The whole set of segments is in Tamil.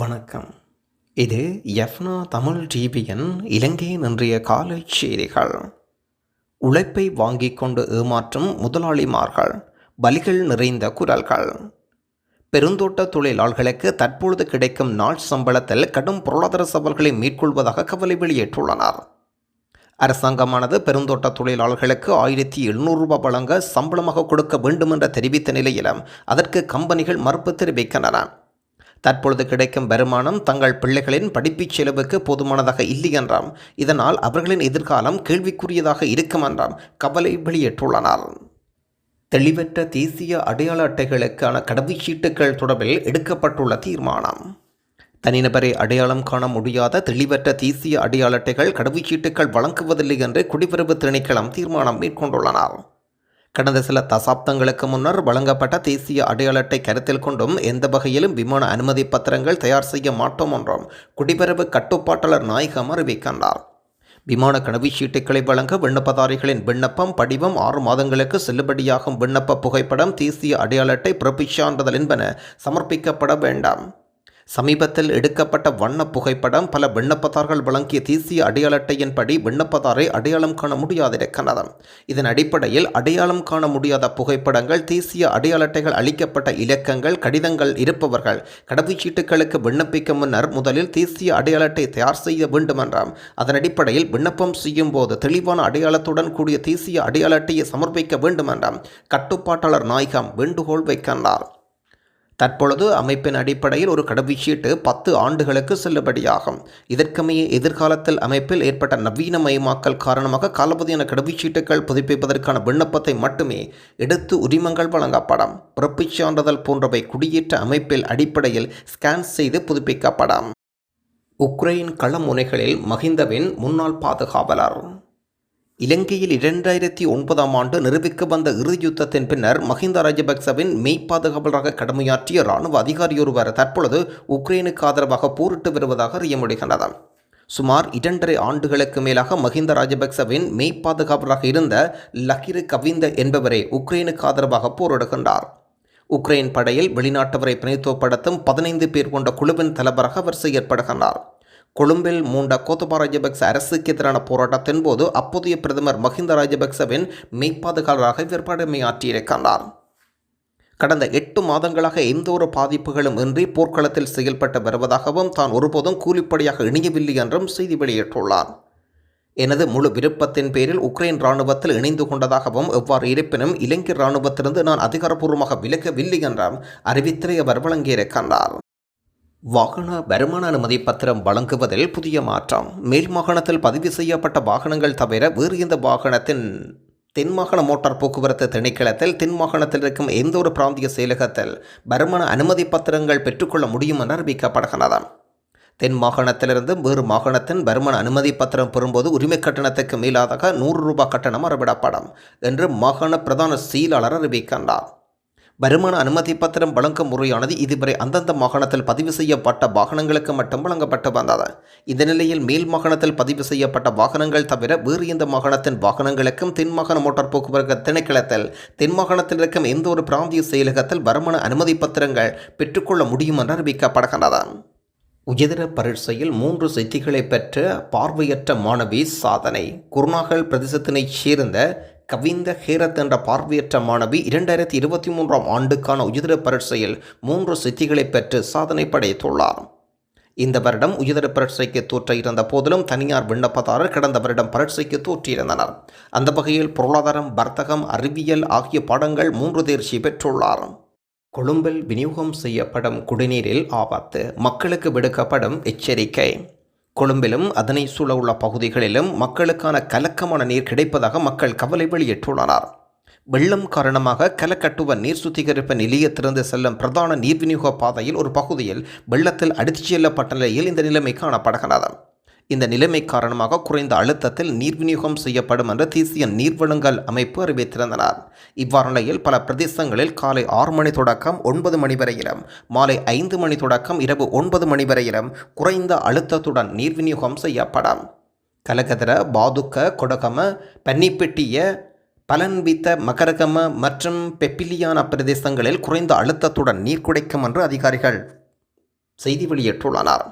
வணக்கம். இது எஃப்னா தமிழ் டிவியின் இலங்கையின் இன்றைய காலை செய்திகள். உழைப்பை வாங்கிக் கொண்டு ஏமாற்றும் முதலாளிமார்கள் பலிகள் நிறைந்த குரல்கள். பெருந்தோட்ட தொழிலாளர்களுக்கு தற்பொழுது கிடைக்கும் நாள் சம்பளத்தில் கடும் பொருளாதார சவால்களை மேற்கொள்வதாக கவலை வெளியேற்றுள்ளனர் அரசாங்கமானது பெருந்தோட்ட தொழிலாளர்களுக்கு ஆயிரத்தி எழுநூறு ரூபாய் வழங்க சம்பளமாக கொடுக்க வேண்டும் என்று தெரிவித்த நிலையிலும் அதற்கு கம்பெனிகள் மறுப்பு தெரிவிக்கின்றன. தற்பொழுது கிடைக்கும் வருமானம் தங்கள் பிள்ளைகளின் படிப்புச் செலவுக்கு போதுமானதாக இல்லை என்றாம். இதனால் அவர்களின் எதிர்காலம் கேள்விக்குரியதாக இருக்கும் என்றாம். கவலை வெளியேற்றுள்ளனர் தெளிவற்ற தேசிய அடையாள அட்டைகளுக்கான கடவுச்சீட்டுகள் தொடர்பில் எடுக்கப்பட்டுள்ள தீர்மானம். தனிநபரை அடையாளம் காண முடியாத தெளிவற்ற தேசிய அடையாள அட்டைகள் கடவுச்சீட்டுகள் வழங்குவதில்லை என்று குடிவரவு திணைக்களம் தீர்மானம் மேற்கொண்டுள்ளனர். கடந்த சில தசாப்தங்களுக்கு முன்னர் வழங்கப்பட்ட தேசிய அடையாள அட்டை கருத்தில் கொண்டும் எந்த வகையிலும் விமான அனுமதி பத்திரங்கள் தயார் செய்ய மாட்டோம் என்றும் குடிவரவு கட்டுப்பாட்டாளர் நாயகம் அறிவிக்கின்றார். விமான கடவுச்சீட்டுகளை வழங்க விண்ணப்பதாரிகளின் விண்ணப்பம் படிவம் ஆறு மாதங்களுக்கு செல்லுபடியாகும் விண்ணப்ப புகைப்படம் தேசிய அடையாள அட்டை பிறப்பிச் சான்றிதழ் என்பன சமர்ப்பிக்கப்பட வேண்டாம். சமீபத்தில் எடுக்கப்பட்ட வண்ண புகைப்படம் பல விண்ணப்பதாரர்கள் வழங்கிய தேசிய அடையாள அட்டையின்படி விண்ணப்பதாரை அடையாளம் காண முடியாதிருக்கிறது இதன் அடிப்படையில் அடையாளம் காண முடியாத புகைப்படங்கள் தேசிய அடையாள அட்டைகள் அளிக்கப்பட்ட இலக்கங்கள் கடிதங்கள் இருப்பவர்கள் கடவுச்சீட்டுகளுக்கு விண்ணப்பிக்க முன்னர் முதலில் தேசிய அடையாள அட்டை தயார் செய்ய வேண்டும் என்றாம் அதன் அடிப்படையில் விண்ணப்பம் செய்யும் போது தெளிவான அடையாளத்துடன் கூடிய தேசிய அடையாள அட்டையை சமர்ப்பிக்க வேண்டும் என்றாம் கட்டுப்பாட்டாளர் நாயகம் வேண்டுகோள் வைக்கின்றார் தற்பொழுது அமைப்பின் அடிப்படையில் ஒரு கடவுச்சீட்டு பத்து ஆண்டுகளுக்கு செல்லுபடியாகும். இதற்கமைய எதிர்காலத்தில் அமைப்பில் ஏற்பட்ட நவீனமயமாக்கல் காரணமாக காலபதியான கடவுச்சீட்டுகள் புதுப்பிப்பதற்கான விண்ணப்பத்தை மட்டுமே எடுத்து உரிமங்கள் வழங்கப்படும். பிறப்புச் சான்றிதழ் போன்றவை குடியேற்ற அமைப்பில் அடிப்படையில் ஸ்கேன் செய்து புதுப்பிக்கப்படும். உக்ரைன் களமுனைகளில் மகிந்தவின் முன்னாள் பாதுகாவலர். இலங்கையில் இரண்டாயிரத்தி ஒன்பதாம் ஆண்டு நிரூபிக்க வந்த இறுதி யுத்தத்தின் பின்னர் மஹிந்த ராஜபக்சவின் மெய்ப்பாதுகாவலராக கடமையாற்றிய இராணுவ அதிகாரியொருவர் தற்பொழுது உக்ரைனுக்கு ஆதரவாக போரிட்டு வருவதாக அறிய முடிகின்றது சுமார் இரண்டரை ஆண்டுகளுக்கு மேலாக மஹிந்த ராஜபக்சவின் மெய்ப்பாதுகாவலராக இருந்த லகிரு கவிந்த என்பவரே உக்ரைனுக்கு ஆதரவாக போரிடுகின்றார். உக்ரைன் படையில் வெளிநாட்டவரை பிரதித்துவப்படுத்தும் பதினைந்து பேர் கொண்ட குழுவின் தலைவராக அவர் செயற்படுகின்றார். கொழும்பில் மூண்ட கோத்தபா ராஜபக்ச அரசுக்கு எதிரான போராட்டத்தின் போது அப்போதைய பிரதமர் மஹிந்த ராஜபக்சவின் மெய்ப்பாதுகாவலராக இவர் படமையாற்றியிருக்கின்றார் கடந்த எட்டு மாதங்களாக எந்த ஒரு பாதிப்புகளும் இன்றி போர்க்களத்தில் செயல்பட்டு வருவதாகவும் தான் ஒருபோதும் கூலிப்படியாக இணையவில்லை என்றும் செய்தி வெளியிட்டுள்ளார். எனது முழு விருப்பத்தின் பேரில் உக்ரைன் இராணுவத்தில் இணைந்து கொண்டதாகவும் எவ்வாறு இருப்பினும் இலங்கை இராணுவத்திலிருந்து நான் அதிகாரப்பூர்வமாக விலகவில்லை என்றும் அறிவித்தலை அவர் வழங்கியிருக்கின்றார். வாகன வருமான அனுமதி பத்திரம் வழங்குவதில் புதிய மாற்றம். மேல் மாகாணத்தில் பதிவு செய்யப்பட்ட வாகனங்கள் தவிர வேறு எந்த வாகனத்தின் தென்மாகாண மோட்டார் போக்குவரத்து திணைக்களத்தில் தென்மாகாணத்தில் இருக்கும் எந்த ஒரு பிராந்திய செயலகத்தில் வருமான அனுமதி பத்திரங்கள் பெற்றுக்கொள்ள முடியும் என அறிவிக்கப்படுகிறது தென் மாகாணத்திலிருந்து வேறு மாகாணத்தின் வருமான அனுமதி பத்திரம் பெறும்போது உரிமை கட்டணத்துக்கு மேலாதாக நூறு ரூபாய் கட்டணம் அறவிடப்படும் என்று மாகாண பிரதான செயலாளர் அறிவிக்கின்றார். வருமான அனுமதி பத்திரம் வழங்கும் முறையானது இதுவரை அந்தந்த மாகாணத்தில் பதிவு செய்யப்பட்ட வாகனங்களுக்கு மட்டும் வழங்கப்பட்டு வந்தது. இந்த நிலையில் மேல் மாகாணத்தில் பதிவு செய்யப்பட்ட வாகனங்கள் தவிர வேறு எந்த மாகாணத்தின் வாகனங்களுக்கும் தென்மாகாண மோட்டார் போக்குவரத்து திணைக்களத்தில் தென்மாகாணத்தில் இருக்கும் எந்த ஒரு பிராந்திய செயலகத்தில் வருமான அனுமதி பத்திரங்கள் பெற்றுக்கொள்ள முடியும் என அறிவிக்கப்படுகின்றது. உயர்தர பரீட்சையில் மூன்று சித்திகளை பெற்ற பார்வையற்ற மாணவி சாதனை. குருநாகல் பிரதேசத்தினைச் சேர்ந்த கவிந்த ஹேரத் என்ற பார்வையற்ற மாணவி இரண்டாயிரத்தி இருபத்தி மூன்றாம் ஆண்டுக்கான உயர்தர பரீட்சையில் மூன்று சித்திகளை பெற்று சாதனை படைத்துள்ளார். இந்த வருடம் உயர்தர பரீட்சைக்கு தோற்ற இருந்த போதிலும் தனியார் விண்ணப்பதாரர் கடந்த வருடம் பரீட்சைக்கு தோற்றியிருந்தனர் அந்த வகையில் பொருளாதாரம் வர்த்தகம் அறிவியல் ஆகிய பாடங்கள் மூன்று தேர்ச்சி பெற்றுள்ளார். கொழும்பில் விநியோகம் செய்யப்படும் குடிநீரில் ஆபத்து மக்களுக்கு விடுக்கப்படும் எச்சரிக்கை. கொழும்பிலும் அதனை சூழ உள்ள பகுதிகளிலும் மக்களுக்கான கலக்கமான நீர் கிடைப்பதாக மக்கள் கவலை வெளியிட்டுள்ளனர். வெள்ளம் காரணமாக கலக்கட்டுவ நீர் சுத்திகரிப்பு நிலையத்திலிருந்து செல்லும் பிரதான நீர் விநியோக பாதையில் ஒரு பகுதியில் வெள்ளத்தில் அடித்துச் செல்லப்பட்ட நிலையில் இந்த நிலைமை காணப்படுகிறது. இந்த நிலைமை காரணமாக குறைந்த அழுத்தத்தில் நீர் விநியோகம் செய்யப்படும் என்று தேசிய நீர்வழங்கல் அமைப்பு அறிவித்திருந்தனர். இவ்வாறு நிலையில் பல பிரதேசங்களில் காலை ஆறு மணி தொடக்கம் ஒன்பது மணி வரையிலும் மாலை ஐந்து மணி தொடக்கம் இரவு ஒன்பது மணி வரையிலும் குறைந்த அழுத்தத்துடன் நீர் விநியோகம் செய்யப்படும். கலகதர பாதுக்க கொடகம பன்னிப்பெட்டிய பலன்வித்த மகரகம மற்றும் பெப்பிலியான பிரதேசங்களில் குறைந்த அழுத்தத்துடன் நீர் குடைக்கும் என்று அதிகாரிகள் செய்தி வெளியிட்டுள்ளனர்.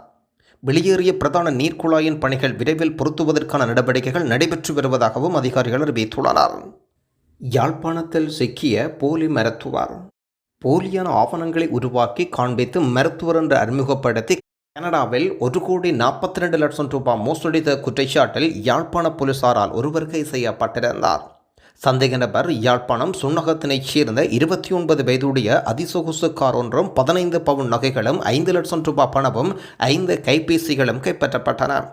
வெளியேறிய பிரதான நீர்க்குழாயின் பணிகள் விரைவில் பொருத்துவதற்கான நடவடிக்கைகள் நடைபெற்று வருவதாகவும் அதிகாரிகள் அறிவித்துள்ளனர். யாழ்ப்பாணத்தில் சிக்கிய போலி மருத்துவர். போலியான ஆவணங்களை உருவாக்கி காண்பித்து மருத்துவர் என்று அறிமுகப்படுத்தி கனடாவில் ஒரு கோடி நாற்பத்தி ரெண்டு லட்சம் ரூபாய் மோசடித்த குற்றச்சாட்டில் யாழ்ப்பாண போலீசாரால் ஒருவர் கை செய்யப்பட்டிருந்தார். சந்தேக நபர் யாழ்ப்பாணம். சுண்ணகத்தினைச் சேர்ந்த இருபத்தி ஒன்பது வயதுடைய அதிசொகுசு கார் ஒன்றும் பதினைந்து பவுன் நகைகளும் ஐந்து லட்சம் ரூபாய் பணமும் ஐந்து கைபேசிகளும் கைப்பற்றப்பட்டன.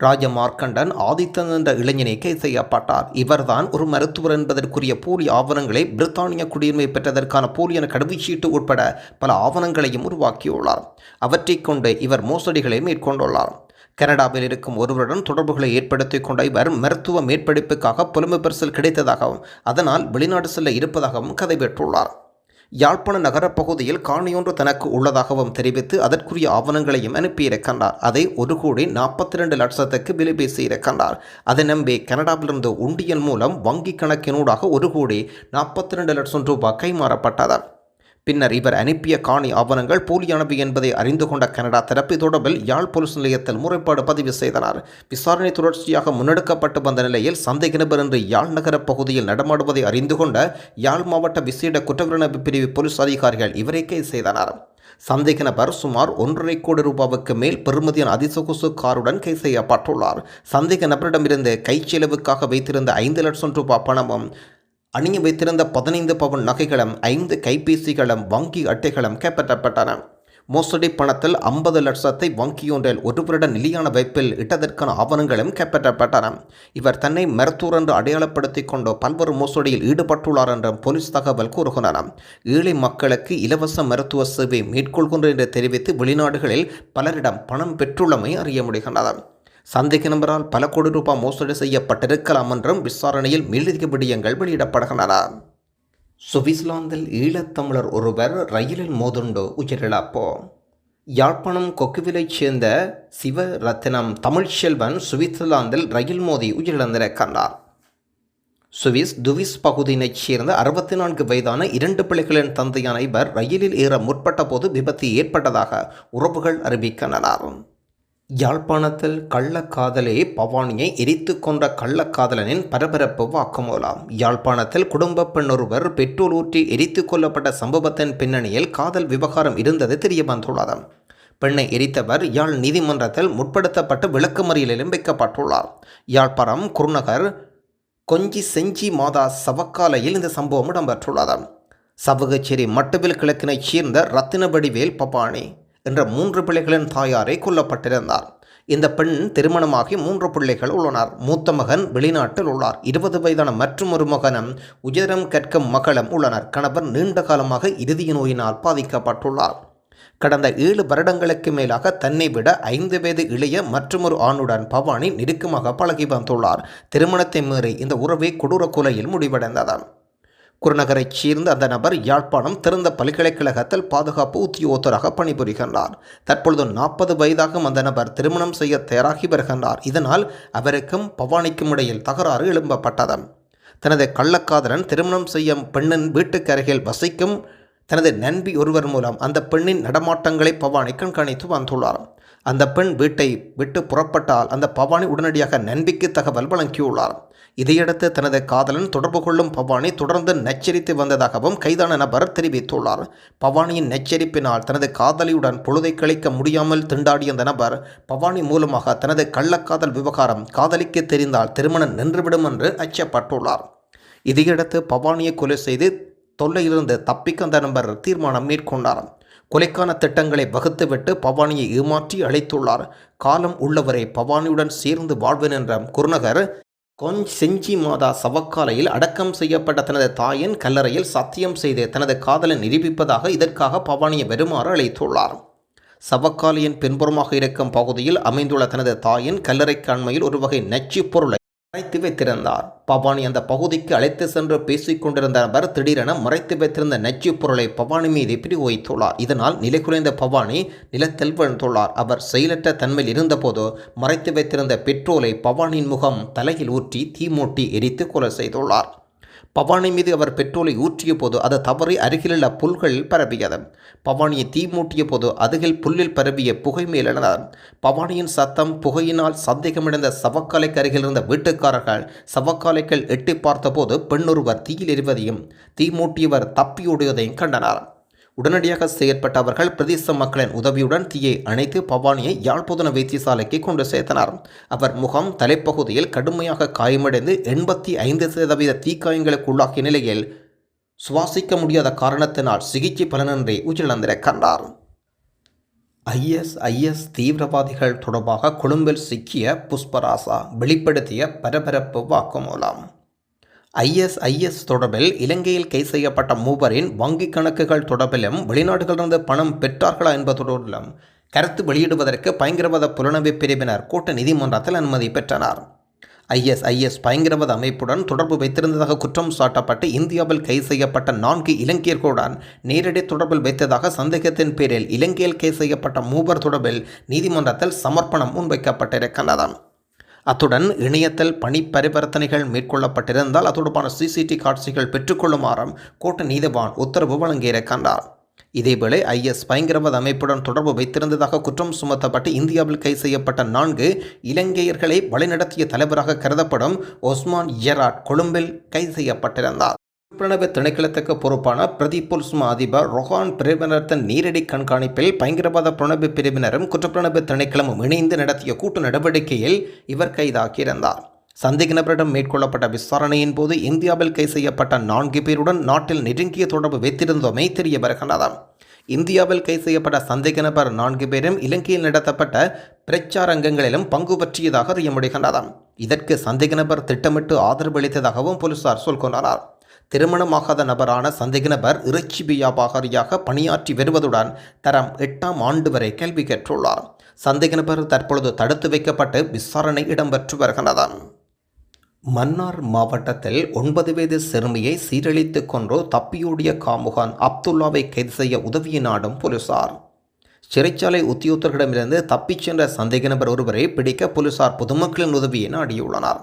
ராஜமார்க்கண்டன் ஆதித்தன் என்ற இளைஞனை கைது செய்யப்பட்டார் இவர்தான் ஒரு மருத்துவர் என்பதற்குரிய போலி ஆவணங்களை பிரித்தானிய குடியுரிமை பெற்றதற்கான போலியான கடவுச்சீட்டு உட்பட பல ஆவணங்களையும் உருவாக்கியுள்ளார். அவற்றைக் கொண்டு இவர் மோசடிகளை மேற்கொண்டுள்ளார். கனடாவில் இருக்கும் ஒருவருடன் தொடர்புகளை ஏற்படுத்திக் கொண்ட இவர் மருத்துவ மேற்படிப்புக்காக புலமை கிடைத்ததாகவும் அதனால் வெளிநாடு செல்ல இருப்பதாகவும் கதை பெற்றுள்ளார். யாழ்ப்பாண நகரப் பகுதியில் காணியொன்று தனக்கு உள்ளதாகவும் தெரிவித்து அதற்குரிய ஆவணங்களையும் அனுப்பியிருக்கின்றார் அதை ஒரு கோடி நாற்பத்தி ரெண்டு லட்சத்துக்கு விலை பேசியிருக்கின்றார் அதை நம்பி கனடாவிலிருந்து உண்டியல் மூலம் வங்கி கணக்கினூடாக ஒரு கோடி நாற்பத்தி ரெண்டு லட்சம் ரூபாய் கைமாறப்பட்டது. பின்னர் இவர் அனுப்பிய காணி ஆவணங்கள் போலியானவை என்பதை அறிந்து கொண்ட கனடா தரப்பு தொடர்பில் யாழ் போலீஸ் நிலையத்தில் முறைப்பாடு பதிவு செய்தனர். விசாரணை தொடர்ச்சியாக முன்னெடுக்கப்பட்டு வந்த நிலையில் சந்தேக நபர் என்று யாழ் நகர பகுதியில் நடமாடுவதை அறிந்து கொண்ட யாழ் மாவட்ட விசேட குற்றவியல் பிரிவு போலீஸ் அதிகாரிகள் இவரை கைது செய்தனர். சந்தேக நபர் சுமார் ஒன்றரை கோடி ரூபாவுக்கு மேல் பெறுமதியான அதிசொகுசு காருடன் கைது செய்யப்பட்டுள்ளார். சந்தேக நபரிடமிருந்து கைச்செலவுக்காக வைத்திருந்த ஐந்து லட்சம் ரூபாய் பணமும் அணிய வைத்திருந்த பதினைந்து பவுன் நகைகளும் ஐந்து கைபேசிகளும் வங்கி அட்டைகளும் கைப்பற்றப்பட்டன. மோசடி பணத்தில் ஐம்பது லட்சத்தை வங்கியொன்றில் ஒரு வருட நிலையான வைப்பில் இட்டதற்கான ஆவணங்களும் கைப்பற்றப்பட்டன. இவர் தன்னை மருத்துவர் என்று அடையாளப்படுத்திக் கொண்டு பல்வேறு மோசடியில் ஈடுபட்டுள்ளார் என்றும் போலீஸ் தகவல் கூறுகின்றன. ஏழை மக்களுக்கு இலவச மருத்துவ சேவை மேற்கொள்கின்ற என்று தெரிவித்து வெளிநாடுகளில் பலரிடம் பணம் பெற்றுள்ளமை அறிய முடிகின்றது. சந்தேக நபரால் பல கோடி ரூபாய் மோசடி செய்யப்பட்டிருக்கலாம் என்றும் விசாரணையில் மேலதிக விடயங்கள் வெளியிடப்படுகின்றன. சுவிட்சர்லாந்தில் ஈழத்தமிழர் ஒருவர் ரயிலில் மோதுண்டு உயிரிழப்போ. யாழ்ப்பாணம் கொக்குவிலைச் சேர்ந்த சிவரத்தினம் தமிழ்ச்செல்வன் சுவிட்சர்லாந்தில் ரயில் மோதி உயிரிழந்திருக்கின்றார். சுவிஸ் துவிஸ் பகுதியினைச் சேர்ந்த அறுபத்தி நான்கு வயதான இரண்டு பிள்ளைகளின் தந்தையான இவர் ரயிலில் ஏற முற்பட்ட போது விபத்து ஏற்பட்டதாக உறவுகள் அறிவிக்கின்றனர். யாழ்ப்பாணத்தில் கள்ளக்காதலே பவானியை எரித்து கொன்ற கள்ளக்காதலனின் பரபரப்பு வாக்குமூலம். யாழ்ப்பாணத்தில் குடும்ப பெண் ஒருவர் பெட்ரோல் ஊற்றி எரித்து கொல்லப்பட்ட சம்பவத்தின் பின்னணியில் காதல் விவகாரம் இருந்தது தெரிய வந்துள்ளது பெண்ணை எரித்தவர் யாழ் நீதிமன்றத்தில் முற்படுத்தப்பட்டு விளக்குமறியலிலும் வைக்கப்பட்டுள்ளார். யாழ்ப்பாணம் குருநகர் கொஞ்சி செஞ்சி மாதா சவக்காலையில் இந்த சம்பவம் இடம்பெற்றுள்ளது. சவகச்சேரி மட்டுவில் கிழக்கினைச் சேர்ந்த ரத்தினவடிவேல் பபானி என்ற மூன்று பிள்ளைகளின் தாயாரை கொல்லப்பட்டிருந்தார். இந்த பெண் திருமணமாகி மூன்று பிள்ளைகள் உள்ளனர். மூத்த மகன் வெளிநாட்டில் உள்ளார். இருபது வயதான மற்றும் ஒரு மகனும் உயரம் கற்கும் மகளும் உள்ளனர். கணவர் நீண்ட காலமாக இறுதி நோயினால் பாதிக்கப்பட்டுள்ளார். கடந்த ஏழு வருடங்களுக்கு மேலாக தன்னை விட ஐந்து வயது இளைய மற்றொரு ஆணுடன் பவானி நெருக்கமாக பழகி வந்துள்ளார். திருமணத்தை மீறி இந்த உறவை கொடூர கொலையில் முடிவடைந்தது. குருநகரைச் சேர்ந்த அந்த நபர் யாழ்ப்பாணம் திறந்த பல்கலைக்கழகத்தில் பாதுகாப்பு உத்தியோகத்தராக பணிபுரிகின்றார். தற்பொழுது நாற்பது வயதாகும் அந்த நபர் திருமணம் செய்ய தயாராகி வருகின்றார். இதனால் அவருக்கும் பவானிக்கும் இடையில் தகராறு எழும்பப்பட்டது. தனது கள்ளக்காதலன் திருமணம் செய்யும் பெண்ணின் வீட்டுக்கு அருகில் வசிக்கும் தனது நண்பி ஒருவர் மூலம் அந்த பெண்ணின் நடமாட்டங்களை பவானி கண்காணித்து வந்துள்ளார். அந்த பெண் வீட்டை விட்டு புறப்பட்டால் அந்த பவானி உடனடியாக நண்பிக்கு தகவல் வழங்கியுள்ளார். இதையடுத்து தனது காதலன் தொடர்பு கொள்ளும் பவானி தொடர்ந்து நச்சரித்து வந்ததாகவும் கைதான நபர் தெரிவித்துள்ளார். பவானியின் நச்சரிப்பினால் தனது காதலியுடன் பொழுதை கழிக்க முடியாமல் திண்டாடிய அந்த நபர் பவானி மூலமாக தனது கள்ளக்காதல் விவகாரம் காதலிக்கு தெரிந்தால் திருமணம் நின்றுவிடும் என்று அச்சப்பட்டுள்ளார். இதையடுத்து பவானியை கொலை செய்து தொல்லையிலிருந்து தப்பிக்க அந்த நபர் தீர்மானம் மேற்கொண்டார். கொலைக்கான திட்டங்களை வகுத்துவிட்டு பவானியை ஏமாற்றி அழைத்துள்ளார். காலம் உள்ளவரை பவானியுடன் சேர்ந்து வாழ்வேன் என்ற குருநகர் கொஞ்ச் செஞ்சி மாதா சவக்காலையில் அடக்கம் செய்யப்பட்ட தனது தாயின் கல்லறையில் சத்தியம் செய்து தனது காதலை நிரூபிப்பதாக இதற்காக பவானியை வருமாறு அழைத்துள்ளார். சவக்காலையின் பின்புறமாக இருக்கும் பகுதியில் அமைந்துள்ள தனது தாயின் கல்லறைக்கு அண்மையில் ஒரு வகை நச்சு பொருளை மறைத்து வைத்திருந்தார். பவானி அந்த பகுதிக்கு அழைத்து சென்று பேசிக் கொண்டிருந்த நபர் திடீரென மறைத்து வைத்திருந்த நச்சு பொருளை பவானி மீது பிரிவைத்துள்ளார் இதனால் நிலை குறைந்த பவானி நிலத்தில் விழுந்துள்ளார். அவர் செயலற்ற தன்மையில் இருந்தபோது மறைத்து வைத்திருந்த பெட்ரோலை பவானியின் முகம் தலையில் ஊற்றி தீமூட்டி எரித்து கொலை செய்துள்ளார். பவானி மீது அவர் பெட்ரோலை ஊற்றிய போது அது தவறி அருகிலுள்ள புல்கள் பரவியது. பவானியை தீ மூட்டிய போது அருகில் புல்லில் பரவிய புகை மேலெழுந்தது. பவானியின் சத்தம் புகையினால் சந்தேகமிழந்த சவக்காலைக்கு அருகில் இருந்த வீட்டுக்காரர்கள் சவக்காலைகள் எட்டி பார்த்தபோது பெண்ணொருவர் தீயில் எரிவதையும் தீ மூட்டியவர் தப்பியோடியதையும் கண்டனர். உடனடியாக செயற்பட்ட அவர்கள் பிரதேச மக்களின் உதவியுடன் தீயை அணைத்து பவானியை யாழ்ப்பாண வைத்தியசாலைக்கு கொண்டு சேர்த்தனர். அவர் முகம் தலைப்பகுதியில் கடுமையாக காயமடைந்து எண்பத்தி ஐந்து சதவீத தீக்காயங்களுக்கு உள்ளாகிய நிலையில் சுவாசிக்க முடியாத காரணத்தினால் சிகிச்சை பலனின்றி உயிரிழந்திருக்கின்றார். ஐஎஸ்ஐஎஸ் தீவிரவாதிகள் தொடர்பாக கொழும்பில் சிக்கிய புஷ்பராசா வெளிப்படுத்திய பரபரப்பு வாக்குமூலம். ஐஎஸ்ஐஎஸ் தொடர்பில் இலங்கையில் கைது செய்யப்பட்ட மூவரின் வங்கிக் கணக்குகள் தொடர்பிலும் வெளிநாடுகளிலிருந்து பணம் பெற்றார்களா என்பதோடும் கருத்து வெளியிடுவதற்கு பயங்கரவாத புலனமை பிரிவினர் கூட்ட நீதிமன்றத்தில் அனுமதி பெற்றனர். ஐஎஸ்ஐஎஸ் பயங்கரவாத அமைப்புடன் தொடர்பு வைத்திருந்ததாக குற்றம் சாட்டப்பட்டு இந்தியாவில் கைது செய்யப்பட்ட நான்கு இலங்கையர்களுடன் நேரடி தொடர்பில் வைத்ததாக சந்தேகத்தின் பேரில் இலங்கையில் கைது செய்யப்பட்ட மூவர் தொடர்பில் நீதிமன்றத்தில் சமர்ப்பணம் முன்வைக்கப்பட்டிருக்கின்றன அத்துடன் இணையத்தில் பணி பரிவர்த்தனைகள் மேற்கொள்ளப்பட்டிருந்தால் அதோடுபான சிசிடி காட்சிகள் பெற்றுக்கொள்ளுமாறும் கோட்ட நீதிவான் உத்தரவு வழங்கியிருக்கின்றார் இதேவேளை ஐஎஸ் பயங்கரவாத அமைப்புடன் தொடர்பு வைத்திருந்ததாக குற்றம் சுமத்தப்பட்டு இந்தியாவில் கைது செய்யப்பட்ட நான்கு இலங்கையர்களை வழிநடத்திய தலைவராக கருதப்படும் ஒஸ்மான் ஜெராட் கொழும்பில் கைது செய்யப்பட்டிருந்தார். பிரணவ திணைக்களத்துக்கு பொறுப்பான பிரதீப் புல்ஸ்மா அதிபர் ரொஹான் பிரிவினர்த்தன் நேரடி கண்காணிப்பில் பயங்கரவாத புலனப்பு பிரிவினரும் குற்றப்புலனப்பு திணைக்களமும் இணைந்து நடத்திய கூட்டு நடவடிக்கையில் இவர் கைதாகியிருந்தார். சந்தேக நபரிடம் மேற்கொள்ளப்பட்ட விசாரணையின் போது இந்தியாவில் கைது செய்யப்பட்ட நான்கு பேருடன் நாட்டில் நெருங்கிய தொடர்பு வைத்திருந்தோமே தெரிய வருகின்றது. இந்தியாவில் கைது செய்யப்பட்ட சந்தேக நபர் நான்கு பேரும் இலங்கையில் நடத்தப்பட்ட பிரச்சாரங்களிலும் பங்கு பற்றியதாக அறிய முடிகின்றது இதற்கு சந்தேக நபர் திட்டமிட்டு ஆதரவு அளித்ததாகவும் போலீசார் சொல்கொண்டனர் திருமணமாகாத நபரான சந்தேக நபர் இறைச்சி வியாபாரியாக பணியாற்றி வருவதுடன் தரம் எட்டாம் ஆண்டு வரை கேள்வி கேட்டுள்ளார். சந்தேக நபர் தற்பொழுது தடுத்து வைக்கப்பட்டு விசாரணை இடம்பெற்று வருகிறது மன்னார் மாவட்டத்தில் ஒன்பது வயது சிறுமியை சீரழித்து கொன்று தப்பியோடிய காமுகான் அப்துல்லாவை கைது செய்ய உதவிய நாடும் போலீசார். சிறைச்சாலை உத்தியோகத்தர்களிடமிருந்து தப்பிச் சென்ற சந்தேக நபர் ஒருவரை பிடிக்க போலீசார் பொதுமக்களின் உதவியை நாடியுள்ளனர்.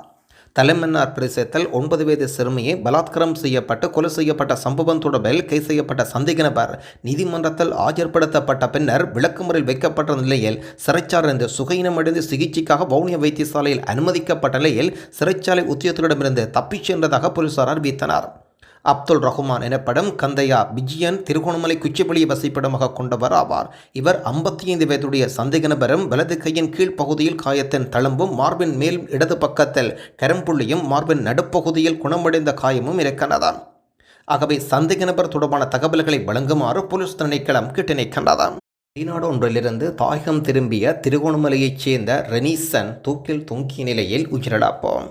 தலைமன்னார் பிரதேசத்தில் ஒன்பது வயது சிறுமியை பலாத்காரம் செய்யப்பட்டு கொலை செய்யப்பட்ட சம்பவம் தொடர்பில் கைது செய்யப்பட்ட சந்தேக நபர் நீதிமன்றத்தில் ஆஜர்படுத்தப்பட்ட பின்னர் விளக்குமுறையில் வைக்கப்பட்ட நிலையில் சிறைச்சாலிருந்து சுகையினமடைந்து சிகிச்சைக்காக வவுனியா வைத்தியசாலையில் அனுமதிக்கப்பட்ட நிலையில் சிறைச்சாலை உத்தியோகத்திடமிருந்து தப்பிச் சென்றதாக போலீசார் அறிவித்தனர். அப்துல் ரஹ்மான் எனப்படும் கந்தையா விஜயன் திருகோணமலை குச்சிப்பள்ளியை வசிப்பிடமாக கொண்டவர் ஆவார். இவர் ஐம்பத்தி ஐந்து வயதுடைய சந்தேக நபரும் வலது கையின் கீழ் பகுதியில் காயத்தின் தழும்பும் மார்பின் மேல் இடது பக்கத்தில் கரம்புள்ளியும் மார்பின் நடுப்பகுதியில் குணமடைந்த காயமும் இருக்கின்றதாம். ஆகவே சந்தேக நபர் தொடர்பான தகவல்களை வழங்குமாறு போலீஸ் திணைக்களம் கிட்டினைக்கின்றதாம் வெளிநாடு ஒன்றிலிருந்து தாயகம் திரும்பிய திருகோணமலையைச் சேர்ந்த ரெனீசன் தூக்கில் தொங்கிய நிலையில் உயிரிழப்போம்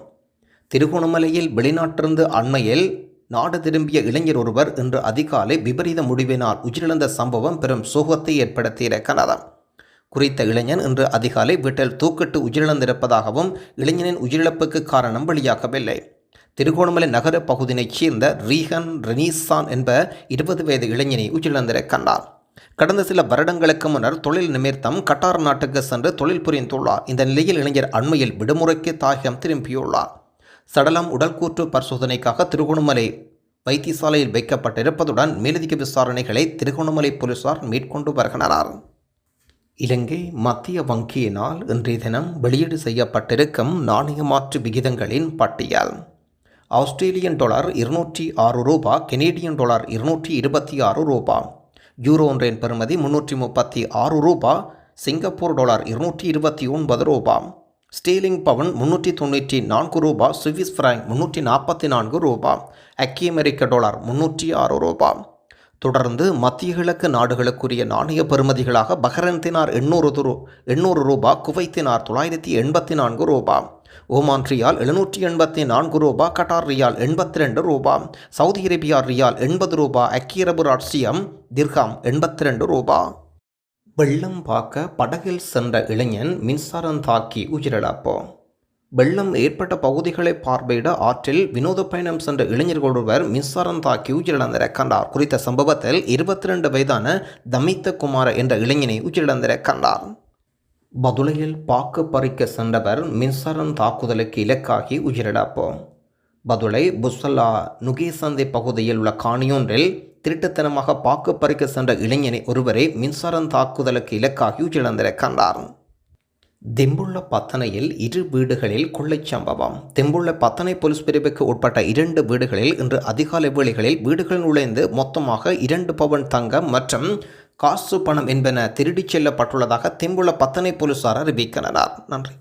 திருகோணமலையில் வெளிநாட்டிலிருந்து அண்மையில் நாடு திரும்பிய இளைஞர் ஒருவர் இன்று அதிகாலை விபரீத முடிவினால் உயிரிழந்த சம்பவம் பெரும் சோகத்தை ஏற்படுத்தியிருக்கிறது குறித்த இளைஞன் இன்று அதிகாலை வீட்டில் தூக்கிட்டு உயிரிழந்திருப்பதாகவும் இளைஞனின் உயிரிழப்புக்கு காரணம் வெளியாகவில்லை. திருகோணமலை நகர பகுதியினைச் சேர்ந்த ரீஹன் ரெனீசான் என்ப இருபது வயது இளைஞனை உயிரிழந்திருக்கின்றார் கடந்த சில வருடங்களுக்கு முன்னர் தொழில் நிமித்தம் கட்டார் நாட்டுக்கு சென்று தொழில் புரிந்துள்ளார். இந்த நிலையில் இளைஞர் அண்மையில் விடுமுறைக்கு தாயகம் திரும்பியுள்ளார். சடலம் உடல்கூற்று பரிசோதனைக்காக திருகோணமலை வைத்தியசாலையில் வைக்கப்பட்டிருப்பதுடன் மேலதிக விசாரணைகளை திருகோணமலை போலீசார் மேற்கொண்டு வருகின்றனர். இலங்கை மத்திய வங்கியினால் இன்றைய தினம் வெளியீடு செய்யப்பட்டிருக்கும் நாணய மாற்று விகிதங்களின் பட்டியல். ஆஸ்திரேலியன் டாலர் இருநூற்றி ஆறு ரூபா கெனேடியன் டாலர் இருநூற்றி இருபத்தி ஆறு ரூபா யூரோ ஒன்றின் பெறுமதி முன்னூற்றி முப்பத்தி ஆறு ரூபா சிங்கப்பூர் டாலர் இருநூற்றி இருபத்தி ஒன்பது ரூபாய் ஸ்டீலிங் பவுன் முன்னூற்றி தொண்ணூற்றி நான்கு ரூபா சுவிஸ் ஃப்ராங்க் முன்னூற்றி நாற்பத்தி நான்கு ரூபா அக்கி அமெரிக்க டாலர் முன்னூற்றி ஆறு ரூபா. தொடர்ந்து மத்திய கிழக்கு நாடுகளுக்குரிய நாணய பெறுமதிகளாக பஹ்ரைன் தினார் எண்ணூறு துரு எண்ணூறு ரூபா குவைத்தினார் தொள்ளாயிரத்தி எண்பத்தி நான்கு ரூபா. ஓமான் ரியால் எழுநூற்றி எண்பத்தி நான்கு ரூபா கட்டார் ரியால் எண்பத்தி ரெண்டு ரூபா. சவுதி அரேபியா ரியால் எண்பது ரூபா அக்கிய ராட்சியம் திர்காம் எண்பத்தி ரெண்டு ரூபா. வெள்ளம் பார்க்க படகில் சென்ற இளைஞன் மின்சாரம் தாக்கி உயிரிழப்போ. வெள்ளம் ஏற்பட்ட பகுதிகளை பார்வையிட ஆற்றில் வினோத பயணம் சென்ற இளைஞர்கள் ஒருவர் மின்சாரம் தாக்கி உயிரிழந்திருக்கின்றார் குறித்த சம்பவத்தில் இருபத்தி ரெண்டு வயதான தமித்த குமார என்ற இளைஞனை உயிரிழந்திருக்கின்றார் பதுளையில் பாக்கு பறிக்க சென்றவர் மின்சாரம் தாக்குதலுக்கு இலக்காகி உயிரிழப்போ. பதுளை புஸ்ஸல்லா நுகேசந்தை பகுதியில் உள்ள காணியொன்றில் திருட்டுத்தனமாக பாக்கு பறிக்க சென்ற இளைஞனை ஒருவரை மின்சாரம் தாக்குதலுக்கு இலக்காகி கண்டார். தெம்புள்ள பத்தனையில் இரு வீடுகளில் கொள்ளைச் சம்பவம். தெம்புள்ள பத்தனை போலீஸ் பிரிவுக்கு உட்பட்ட இரண்டு வீடுகளில் இன்று அதிகாலை வேளைகளில் வீடுகள் நுழைந்து மொத்தமாக இரண்டு பவன் தங்கம் மற்றும் காசு பணம் என்பன திருடிச் செல்லப்பட்டுள்ளதாக தெம்புள்ள பத்தனை போலீசார் அறிவிக்கின்றனர். நன்றி.